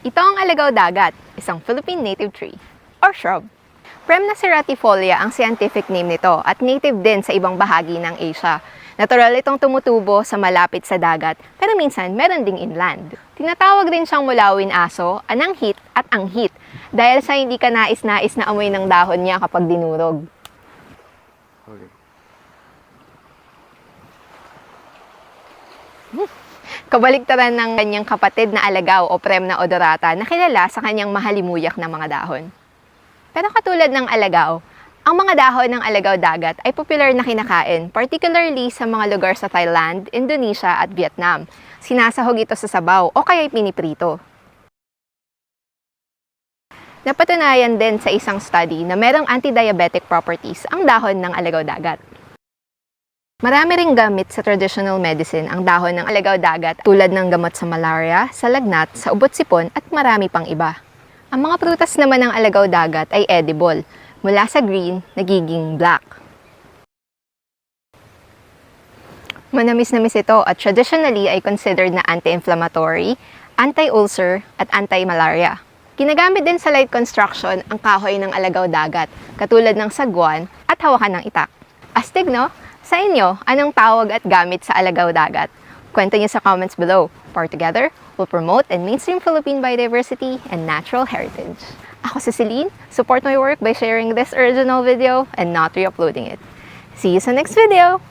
Ito ang alagaw dagat, isang Philippine native tree or shrub. Premna ceratifolia ang scientific name nito at native din sa ibang bahagi ng Asia. Natural itong tumutubo sa malapit sa dagat, pero minsan meron ding inland. Tinatawag din siyang mulawin aso, ananghit at anghit dahil sa hindi ka nais-nais na amoy ng dahon niya kapag dinurog. Okay. Kabaligtaran ng kanyang kapatid na alagaw o Premna odorata na kilala sa kanyang mahalimuyak na mga dahon. Pero katulad ng alagaw, ang mga dahon ng alagaw dagat ay popular na kinakain, particularly sa mga lugar sa Thailand, Indonesia at Vietnam. Sinasahog ito sa sabaw o kaya'y piniprito. Napatunayan din sa isang study na merong anti-diabetic properties ang dahon ng alagaw dagat. Marami ring gamit sa traditional medicine ang dahon ng alagaw dagat tulad ng gamot sa malaria, sa lagnat, sa ubot-sipon at marami pang iba. Ang mga prutas naman ng alagaw dagat ay edible. Mula sa green, nagiging black. Manamis-namis ito at traditionally ay considered na anti-inflammatory, anti-ulcer at anti-malaria. Ginagamit din sa light construction ang kahoy ng alagaw dagat, katulad ng sagwan at hawakan ng itak. Astig, no? Sa inyo, anong tawag at gamit sa alagaw dagat? Kwento niyo sa comments below. For together, we'll promote and mainstream Philippine biodiversity and natural heritage. Ako si Celine. Support my work by sharing this original video and not re-uploading it. See you sa next video!